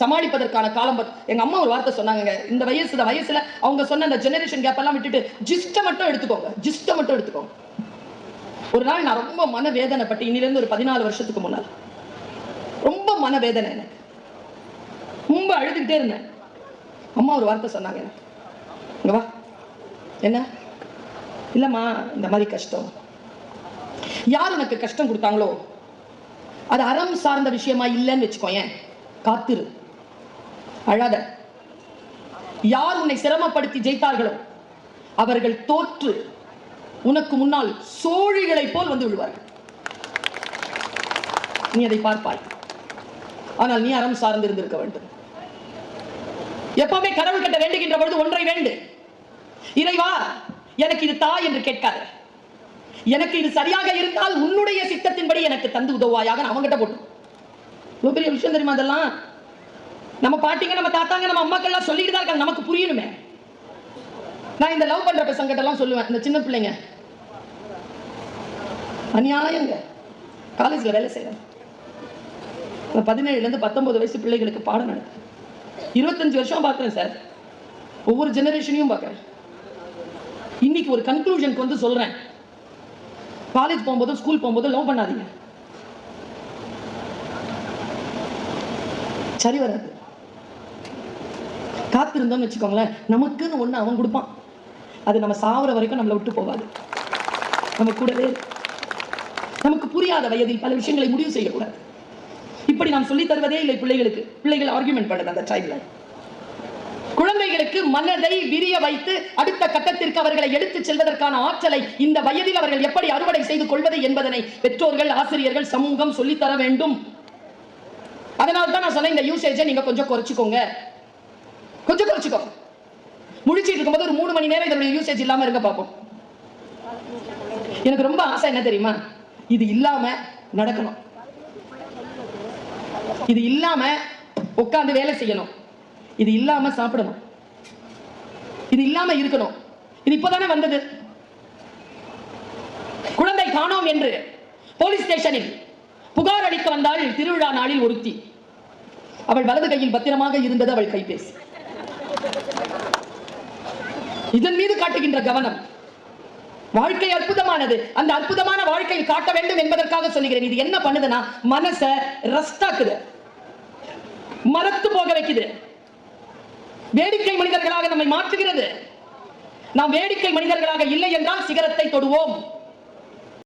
சமாளிப்பதற்கான காலம் பத்- எங்க அம்மா ஒரு வார்த்தை சொன்னாங்க இந்த வயசு இந்த வயசுல அவங்க சொன்ன அந்த ஜெனரேஷன் கேப் எல்லாம் விட்டுட்டு ஜிஸ்ட மட்டும் எடுத்துக்கோங்க. ஜிஸ்ட மட்டும் எடுத்துக்கோங்க. ஒரு நாள் நான் ரொம்ப மனவேதனைப்பட்டு இன்னிலிருந்து ஒரு பதினாலு வருஷத்துக்கு முன்னால். ரொம்ப மனவேதனை எனக்கு. ரொம்ப அழுதுகிட்டே இருந்தேன். அம்மா ஒரு வார்த்தை சொன்னாங்க எனக்கு. இங்க வா. என்ன? இல்லம்மா இந்த மாதிரி கஷ்டம். யார் உனக்கு கஷ்டம் கொடுத்தாங்களோ? அது அறம் சார்ந்த விஷயமா இல்லைன்னு வச்சுக்கோயேன். காத்திரு. அழாத. யார் உன்னை சிரமப்படுத்தி ஜெயித்தார்களோ அவர்கள் தோற்று உனக்கு முன்னால் சோழிகளைப் போல் வந்து விழுவார்கள். நீ அதை பார்ப்பாய். ஆனால் நீ அறம் சார்ந்து இருந்திருக்க வேண்டும். எப்பவுமே கடவுள் கட்ட வேண்டுகின்ற பொழுது ஒன்றை வேண்டு. இறைவா எனக்கு இது தா என்று கேட்காத. எனக்கு இது சரியாக இருந்தால் உன்னுடைய சித்தத்தின்படி எனக்கு தந்து உதவாயாக நான் அவங்ககிட்ட போட்டு. பெரிய விஷயம் தெரியுமா அதெல்லாம்? நம்ம பாட்டிங்க நம்ம தாத்தாங்க நம்ம அம்மாக்கள்லாம் சொல்லிக்கிட்டு தான் இருக்காங்க. நமக்கு புரியணுமே. நான் இந்த லவ் பண்ற பசங்கிட்டலாம் சொல்லுவேன். இந்த சின்ன பிள்ளைங்க. அநியாயங்க. காலேஜில் வேலை செய்கிறேன் பதினேழுல இருந்து பத்தொன்பது வயசு பிள்ளைகளுக்கு பாடம் நடத்துறேன். இருபத்தஞ்சு வருஷம் பார்க்குறேன் சார். ஒவ்வொரு ஜெனரேஷனையும் பார்க்குறேன். இன்னைக்கு ஒரு கன்க்ளூஷனுக்கு வந்து சொல்கிறேன் காலேஜ் போகும்போது ஸ்கூல் போகும்போது லவ் பண்ணாதீங்க. சரி வராது. காத்திருந்தோம்னு வச்சுக்கோங்களேன். நமக்குன்னு ஒன்று அவன் கொடுப்பான். அது நம்ம சாவர வரைக்கும் நம்மளை விட்டு போகாது. நம்ம கூடவே நமக்கு புரியாத வயதில் பல விஷயங்களை முடிவு செய்யக்கூடாது. இப்படி நாம் சொல்லித் தருவதே இல்லை பிள்ளைகளுக்கு. பிள்ளைகள் ஆர்குமெண்ட் பண்ணுது அந்த டைம்ல குழந்தைகளுக்கு மனதை விரிய வைத்து அடுத்த கட்டத்திற்கு அவர்களை எடுத்துச் செல்வதற்கான ஆற்றலை இந்த வயதில் அவர்கள் எப்படி அறுவடை செய்து கொள்வது என்பதனை பெற்றோர்கள் ஆசிரியர்கள் சமூகம் சொல்லித் தர வேண்டும். அதனால தான் நான் சொன்னேன் இந்த யூசேஜை நீங்க கொஞ்சம் குறைச்சிக்கோங்க. கொஞ்சம் குறைச்சிக்கோ முடிச்சிட்டு இருக்கும்போது ஒரு மூணு மணி நேரம் இதனுடைய யூசேஜ் இல்லாம இருக்க பார்ப்போம். எனக்கு ரொம்ப ஆசை என்ன தெரியுமா? இது இல்லாம நடக்கணும். இது இல்லாம உட்காந்து வேலை செய்யணும். இது இல்லாம சாப்பிடணும். இது இல்லாம இருக்கணும். இது இப்பதானே வந்தது. குழந்தை காணோம் என்று போலீஸ் ஸ்டேஷனில் புகார் அளிக்க வந்தாள் திருவிழா நாளில் ஒருத்தி. அவள் வலது கையில் பத்திரமாக இருந்தது அவள் கைபேசி. இதன் மீது காட்டுகின்ற கவனம். வாழ்க்கை அற்புதமானது. அந்த அற்புதமான வாழ்க்கையில் காட்ட வேண்டும் என்பதற்காக சொல்லுகிறேன். இது என்ன பண்ணுதுன்னா மனச ரஸ்டாக்குது மரத்து போக வைக்குது. வேடிக்கை மனிதர்களாக நம்மை மாற்றுகிறது. நாம் வேடிக்கை மனிதர்களாக இல்லை என்றால் சிகரத்தை தொடுவோம்.